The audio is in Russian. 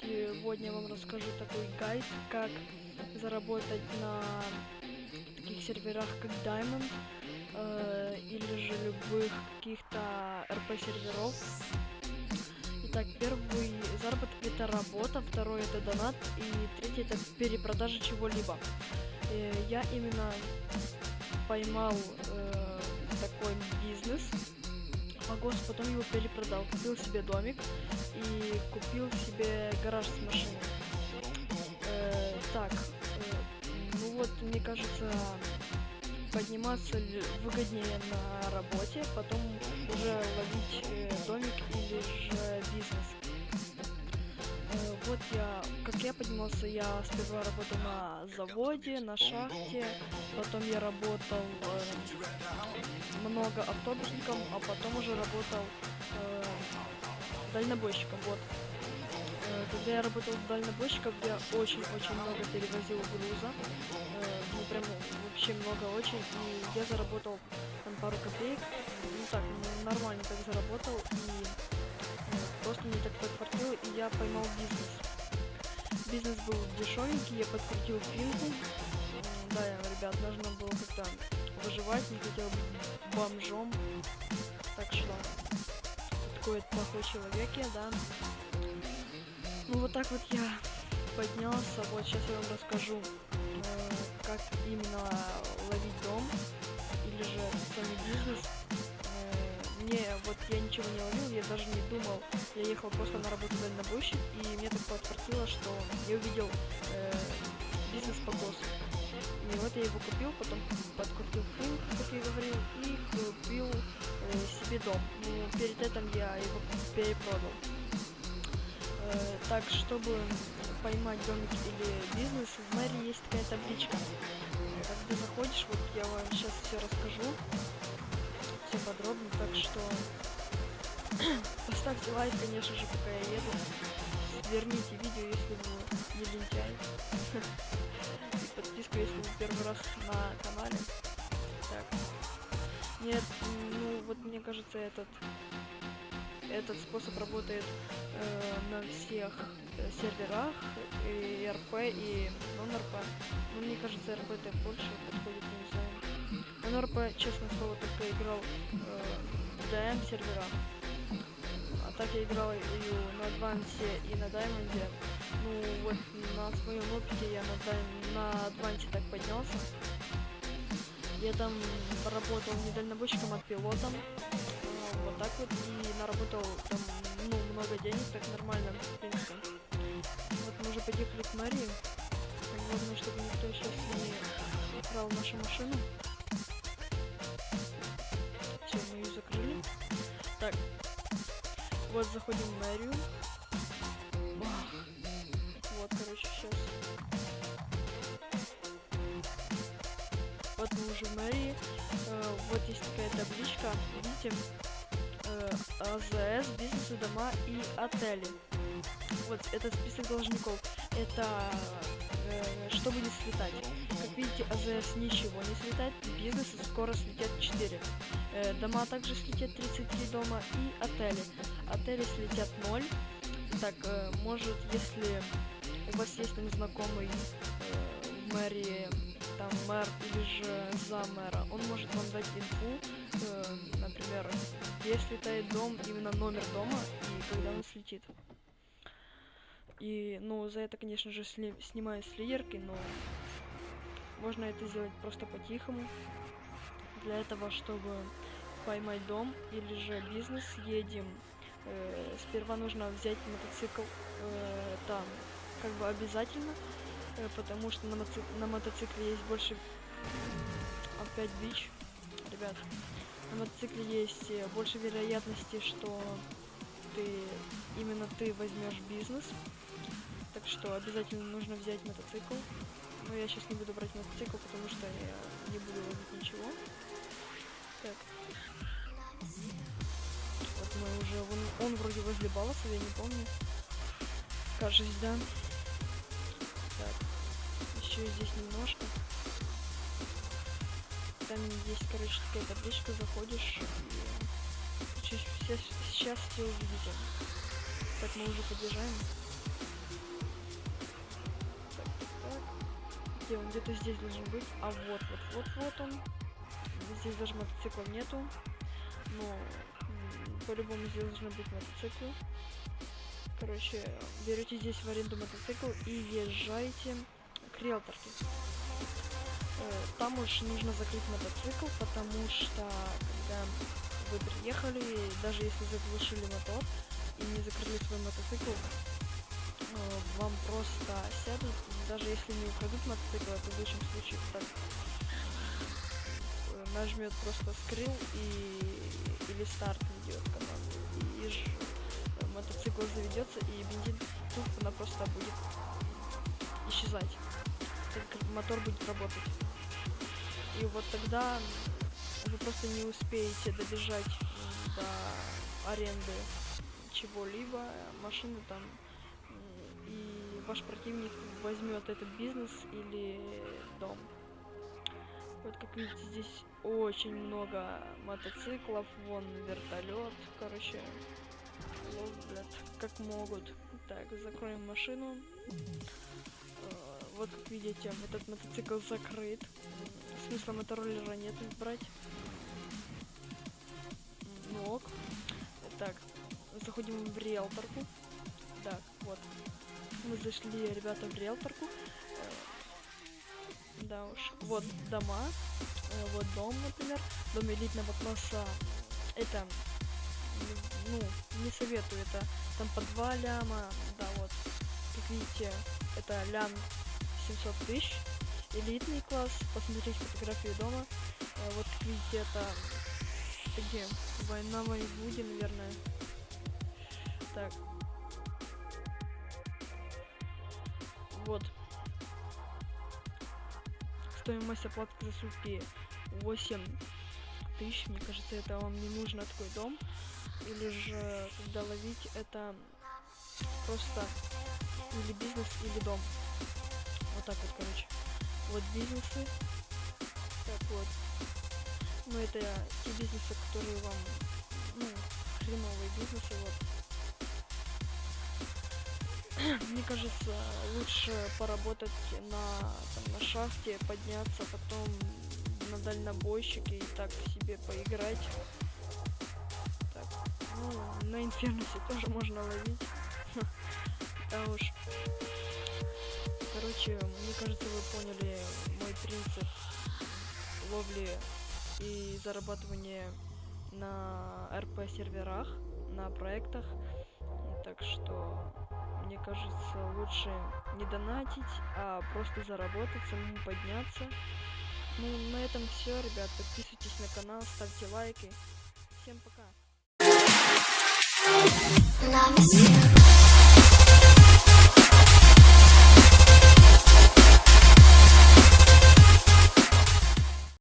Сегодня вам расскажу такой гайд, как заработать на таких серверах, как Diamond, э, или же любых каких-то RP серверов. Итак, первый заработок это работа, второй это донат, и третий это перепродажа чего-либо. Э, я именно поймал э, такой бизнес, Погос, потом его перепродал, купил себе домик и купил себе гараж с машиной. Э, так, э, ну вот, мне кажется, подниматься выгоднее на работе, потом уже ловить э, домик или же бизнес. Вот я, как я поднимался, я сперва работал на заводе, на шахте, потом я работал э, много автобусником, а потом уже работал э, дальнобойщиком, вот. Э, Когда я работал дальнобойщиком, я очень-очень много перевозил груза, э, ну прям вообще много очень, и я заработал там пару копеек, ну так, нормально так заработал, и просто мне так подфартило, и я поймал бизнес. Бизнес был дешевенький, я подкрутил финку, да, ребят, нужно было как-то выживать, не хотел быть бомжом, так что такой плохой человек я, да. Ну вот так вот я поднялся, вот сейчас я вам расскажу, э, как именно ловить дом, или же сами бизнес. Мне вот я ничего не ловил, я даже не думал, я ехал просто на работу дальнобойщик, и мне так подфартило, что я увидел э, бизнес по ГОСу. И вот я его купил, потом подкрутил фин, как я говорил, и купил э, себе дом. Ну, перед этим я его перепродал. Э, так, чтобы поймать домик или бизнес, в мэрии есть такая табличка. Ты заходишь, вот я вам сейчас все расскажу, все подробно, так что поставьте лайк, конечно же, пока я еду. Верните видео, если вы не лентяй. И подписку, если вы первый раз на канале. Так. Нет, ну вот мне кажется, этот этот способ работает э, на всех э, серверах, и РП, и нон-РП. Но мне кажется, РП это больше подходит, не знаю. Нон-РП, честно слово, только играл э, DM сервера. А так я играл и на Адвансе, и на Даймонде. Ну вот на своем опыте я на, на Адвансе так поднялся. Я там работал не дальнобойщиком, а пилотом. А, Вот так вот. И наработал там, ну, много денег, так нормально, в принципе. Вот мы уже подъехали к мэрии. Главное, чтобы никто сейчас не украл нашу машину. Вот заходим в мэрию. Вот, короче, сейчас. Вот мы уже в мэрии. Э, вот есть такая табличка. Видите? Э, АЗС, бизнесы, дома и отели. Вот это список должников. Это э, чтобы не слетать. Как видите, АЗС ничего не слетает. Бизнесы скоро слетят 4. Э, дома также слетят 33 дома и отели. Отели слетят 0. Так, э, может, если у вас есть там знакомый э, в мэрии, там мэр или же за мэра, он может вам дать инфу, э, например, где слетает дом, именно номер дома и когда он слетит. И, ну, за это, конечно же, сли- снимаю с лидерки, но можно это сделать просто по-тихому. Для этого, чтобы поймать дом или же бизнес, едем. Э, сперва нужно взять мотоцикл, э, там, как бы обязательно, э, потому что на, моци- на мотоцикле есть больше... Опять бич, ребят. На мотоцикле есть э, больше вероятности, что ты именно ты возьмешь бизнес. Так что обязательно нужно взять мотоцикл. Но я сейчас не буду брать мотоцикл, потому что я не буду возить ничего. Так. Вот мы уже... Он, он вроде возле Баласа, я не помню. Кажется, да. Так. Еще здесь немножко. Там есть, короче, такая табличка, заходишь и... Сейчас, сейчас все увидите. Так, мы уже подъезжаем. Видите, он где-то здесь должен быть. А вот, вот, вот, вот он. Здесь даже мотоциклов нету. Но по-любому здесь должны быть мотоциклы. Короче, берете здесь в аренду мотоцикл и езжайте к риэлторке. Э, Там уж нужно закрыть мотоцикл, потому что когда вы приехали, даже если заглушили мотор и не закрыли свой мотоцикл, э, вам просто сядут, даже если не украдут мотоцикл, это в лучшем случае так. Э, нажмет просто скрил и или старт ведет команду и ж- э, мотоцикл заведется и бензин тупо-напросто будет исчезать. Как мотор будет работать. И вот тогда вы просто не успеете добежать м, до аренды чего-либо машины там и ваш противник возьмет этот бизнес или дом вот как видите, здесь очень много мотоциклов, вон вертолет, короче, ловят как могут. Так, закроем машину. Э, Вот как видите, этот мотоцикл закрыт. Смысла мотороллера нет брать. Ок. Так, заходим в риэлторку. Мы зашли, ребята, в риэлторку. Э, Да уж. Вот дома. Э, Вот дом, например. Дом элитного класса. Это, ну, не советую. Это там по 2 ляма. Да, вот. Как видите, это лям 700 тысяч. Элитный класс. Посмотреть фотографию дома. Э, Вот как видите, это... где? Война в Голливуде, наверное. Так. Вот. Стоимость оплаты за сутки 8 тысяч. Мне кажется, это вам не нужно такой дом. Или же, когда ловить, это просто или бизнес, или дом. Вот так вот, короче. Вот бизнесы. Так вот. Ну, это те бизнесы, которые вам, ну, хреновые бизнесы, вот. Мне кажется, лучше поработать на, там, на шахте, подняться, потом на дальнобойщике и так себе поиграть. Так, ну, на инфернусе тоже можно ловить. Да уж. Короче, мне кажется, вы поняли мой принцип ловли и зарабатывания на РП серверах, на проектах. Так что мне кажется, лучше не донатить, а просто заработать, самому подняться. Ну, на этом все, ребят. Подписывайтесь на канал, ставьте лайки. Всем пока.